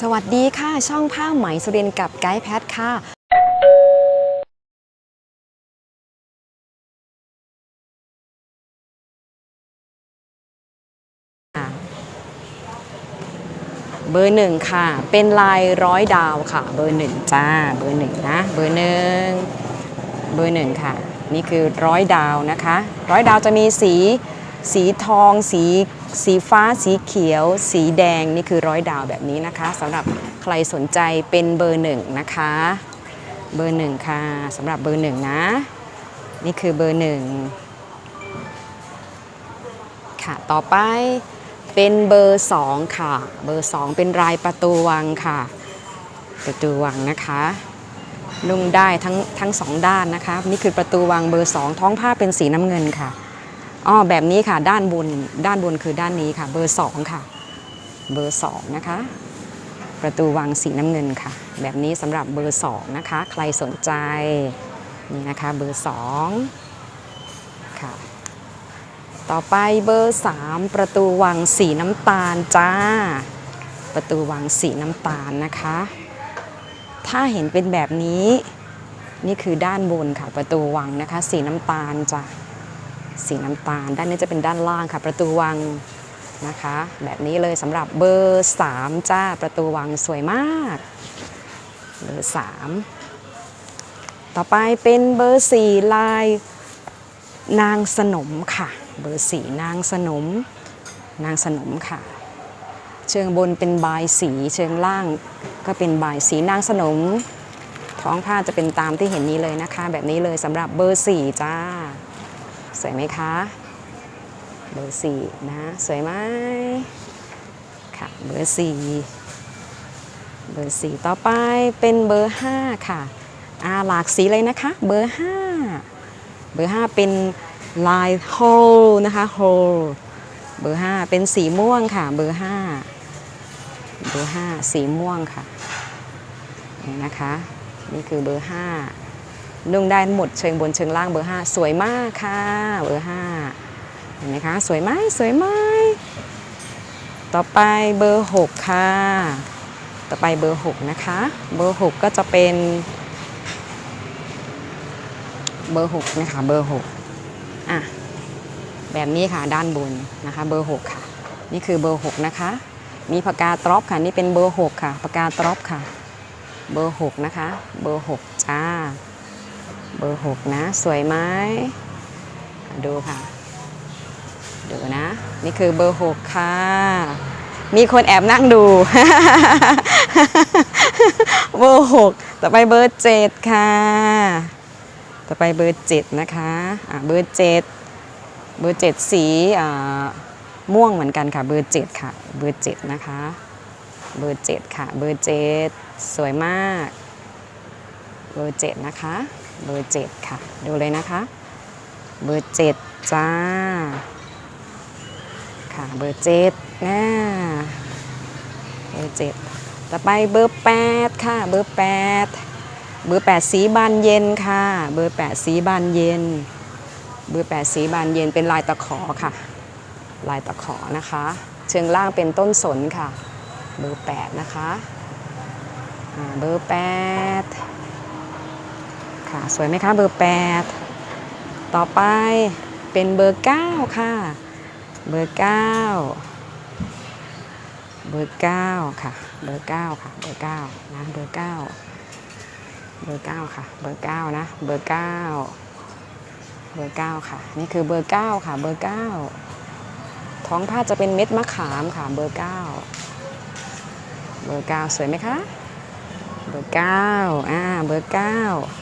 สวัสดีค่ะ ช่องผ้าไหมสุรินกับไกด์แพทค่ะเบอร์หนึ่งค่ะ เป็นลายร้อยดาวค่ะ เบอร์หนึ่งจ้า เบอร์หนึ่งนะ เบอร์หนึ่ง เบอร์หนึ่งค่ะ นี่คือร้อยดาวนะคะ ร้อยดาวจะมีสี สีทอง สีสีฟ้า สีเขียว สีแดงนี่คือร้อยดาวแบบนี้นะคะสำหรับใครสนใจเป็นเบอร์หนึ่งนะคะ เบอร์หนึ่งค่ะสำหรับเบอร์หนึ่งนะ นี่คือเบอร์หนึ่งค่ะต่อไปเป็นเบอร์สองค่ะ เบอร์สองเป็นลายประตูวังค่ะ ประตูวังนะคะนุ่งได้ทั้งทั้งสองด้านนะคะ นี่คือประตูวังเบอร์สองท้องผ้าเป็นสีน้ำเงินค่ะ อ๋อแบบนี้ค่ะด้านบนด้านบนคือด้านนี้ค่ะ เบอร์สองค่ะ เบอร์สองนะคะ ประตูวังสีน้ำเงินค่ะ แบบนี้สำหรับเบอร์สองนะคะ ใครสนใจนี่นะคะเบอร์สองค่ะ ต่อไปเบอร์3ประตูวังสีน้ำตาลจ้า ประตูวังสีน้ำตาลนะคะ ถ้าเห็นเป็นแบบนี้ นี่คือด้านบนค่ะประตูวังนะคะ สีน้ำตาลจ้ะ สีน้ำตาล ด้านนี้จะเป็นด้านล่างค่ะ ประตูวังนะคะ แบบนี้เลยสำหรับเบอร์ 3 จ้า ประตูวังสวยมาก เบอร์ 3 ต่อไปเป็นเบอร์ 4 ลายนางสนมค่ะ เบอร์สีนางสนม นางสนมค่ะ เชิงบนเป็นบายสี เชิงล่างก็เป็นบายสีนางสนม ท้องผ้าจะเป็นตามที่เห็นนี้เลยนะคะ แบบนี้เลยสำหรับเบอร์สี่จ้า สวยไหมคะเบอร์สี่นะสวยไหมค่ะเบอร์สี่เบอร์สี่ต่อไปเป็นเบอร์ห้าค่ะอาหลากสีเลยนะคะเบอร์ห้าเบอร์5เป็นลายโฮลนะคะโฮลเบอร์5เป็นสีม่วงค่ะเบอร์5เบอร์5สีม่วงค่ะนี่นะคะ นี่คือเบอร์5 นุ่งได้หมดเชิงบนเชิงล่างเบอร์ 5 สวยมากค่ะเบอร์ 5 เห็นไหมคะ สวยไหมสวยไหมต่อไปเบอร์ 6 ค่ะ ต่อไปเบอร์ 6 นะคะ เบอร์ 6 ก็จะเป็น เบอร์ 6 นะคะ เบอร์ 6 อะ แบบนี้ค่ะด้านบนนะคะ เบอร์ 6 ค่ะ นี่คือเบอร์ 6 นะคะ มีปากกาตรอปค่ะ นี่เป็นเบอร์ 6 ค่ะปากกาตรอปค่ะ เบอร์ 6 นะคะ เบอร์ 6 จ้า บอร์6นะ สวยไหมดูค่ะ ดูนะ นี่คือเบอร์6ค่ะ มีคนแอบนั่งดู เบอร์6ต่อไปเบอร์7ค่ะ ต่อไปเบอร์7นะคะะเบอร์7เบอร์7สีอ่าม่วงเหมือนกันค่ะ เบอร์7ค่ะ เบอร์7นะคะ เบอร์7ค่ะ เบอร์7สวยมาก เบอร์7นะคะ เบอร์7ค่ะ ดูเลยนะคะ เบอร์7จ้า ค่ะ เบอร์7นะเบอร์7ต่อไปเบอร์8ค่ะ เบอร์8เบอร์8สีบานเย็นค่ะ เบอร์8สีบานเย็น เบอร์8สีบานเย็นเป็นลายตะขอค่ะ ลายตะขอนะคะ เชิงล่างเป็นต้นสนค่ะ เบอร์8นะคะ เบอร์8 ค่ะ สวยไหมคะเบอร์ 8 ต่อไปเป็นเบอร์ 9 ค่ะ เบอร์ 9 เบอร์ 9 ค่ะ เบอร์ 9 ค่ะ เบอร์ 9 นะ เบอร์ 9 เบอร์ 9 ค่ะ เบอร์ 9 นะ เบอร์ 9 เบอร์ 9 ค่ะ นี่คือเบอร์ 9 ค่ะ เบอร์ 9 ท้องผ้าจะเป็นเม็ดมะขามค่ะ เบอร์ 9 เบอร์ 9 สวยไหมคะเบอร์9อ่า เบอร์9